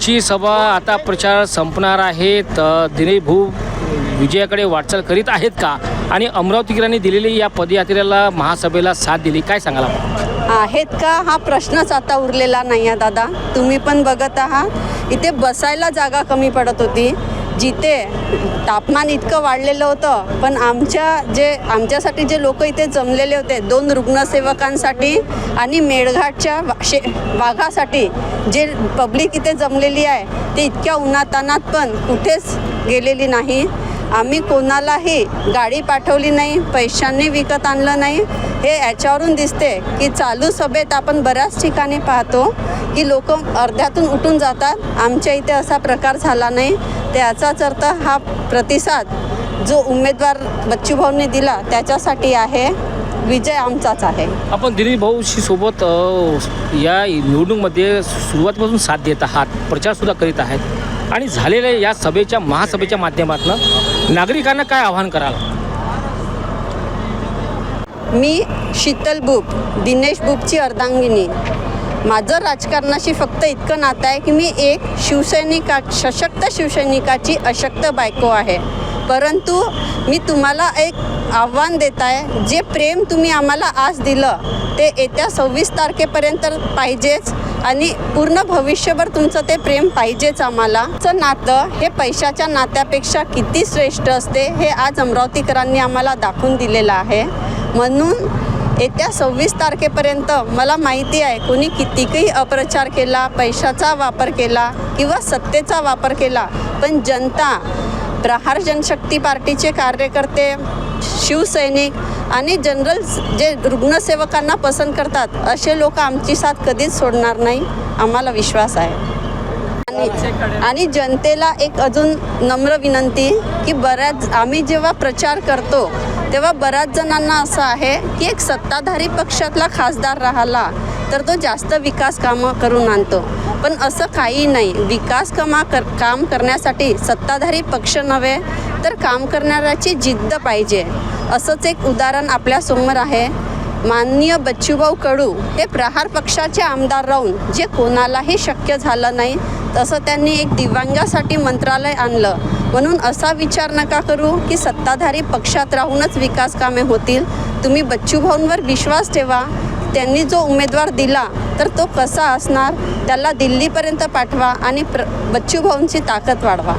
शेवटची सभा आता प्रचार संपणार आहे तर दिनेश भाऊ विजयाकडे वाटचाल करीत आहेत का? आणि अमरावतीकरांनी दिलेली या पदयात्रेला महासभेला साथ दिली काय सांगाल आहेत का? हा प्रश्नच आता उरलेला नाही आहे दादा. तुम्ही पण बघत आहात. इथे बसायला जागा कमी पडत होती. जिथे तापमान इतकं वाढलेलं होतं पण आमच्या जे आमच्यासाठी जे लोक इथे जमलेले होते दोन रुग्णसेवकांसाठी आणि मेळघाटच्या वा- शे वाघासाठी जे पब्लिक इथे जमलेली आहे ते इतक्या उन्हातानात पण कुठेच गेलेली नाही. आम्ही कोणालाही गाडी पाठवली नाही पैशांनी विकत आणलं नाही. हे याच्यावरून दिसते की चालू सभेत आपण बऱ्याच ठिकाणी पाहतो की लोक अर्ध्यातून उठून जातात. आमच्या इथे असा प्रकार झाला नाही. त्याचाच अर्थ हा प्रतिसाद जो उमेदवार बच्चूभाऊंनी दिला त्याच्यासाठी आहे. विजय आमचाच आहे. आपण दिलीप भाऊशी सोबत या निवडणूकमध्ये सुरुवातीपासून साथ देत आहात प्रचारसुद्धा करीत आहेत. आणि झालेल्या या सभेच्या महासभेच्या माध्यमातून नागरिकांना काय आवाहन कराल? मी शीतल बुप दिनेश बुपची अर्धांगिनी. माझं राजकारणाशी फक्त इतकं नातं आहे की मी एक शिवसैनिका सशक्त शिवसैनिकाची अशक्त बायको आहे. परंतु मी तुम्हाला एक आव्हान देत आहे जे प्रेम तुम्ही आम्हाला आज दिलं ते येत्या सव्वीस तारखेपर्यंत पाहिजेच आणि पूर्ण भविष्यभर तुमचं ते प्रेम पाहिजेच आम्हाला. नातं हे पैशाच्या नात्यापेक्षा किती श्रेष्ठ असते हे आज अमरावतीकरांनी आम्हाला दाखवून दिलेलं आहे. म्हणून येत्या सव्वीस तारखेपर्यंत मला माहिती आहे कोणी कितीकही अप्रचार केला पैशाचा वापर केला किंवा सत्तेचा वापर केला पण जनता प्रहार जनशक्ती पार्टीचे कार्यकर्ते शिवसैनिक आणि जनरल जे रुग्णसेवकांना पसंत करतात असे लोक आमची साथ कधीच सोडणार नाही आम्हाला विश्वास आहे. आणि आणि जनतेला एक अजून नम्र विनंती की बऱ्याच आम्ही जेव्हा प्रचार करतो तेव्हा बऱ्याच जणांना असं आहे की एक सत्ताधारी पक्षातला खासदार राहिला तर तो जास्त विकास कामं करून आणतो. पण असं काही नाही. विकास कामा कर काम करण्यासाठी सत्ताधारी पक्ष नव्हे तर काम करणाऱ्याची जिद्द पाहिजे. असंच एक उदाहरण आपल्यासमोर आहे. माननीय बच्चूभाऊ कडू हे प्रहार पक्षाचे आमदार राहून जे कोणालाही शक्य झालं नाही तसं त्यांनी एक दिव्यांगासाठी मंत्रालय आणलं. म्हणून असा विचार नका करू की सत्ताधारी पक्षात राहूनच विकास कामे होतील. तुम्ही बच्चूभाऊंवर विश्वास ठेवा. त्यांनी जो उमेदवार दिला तर तो कसा असणार? त्याला दिल्लीपर्यंत पाठवा आणि प्र बच्चूभाऊंची ताकद वाढवा.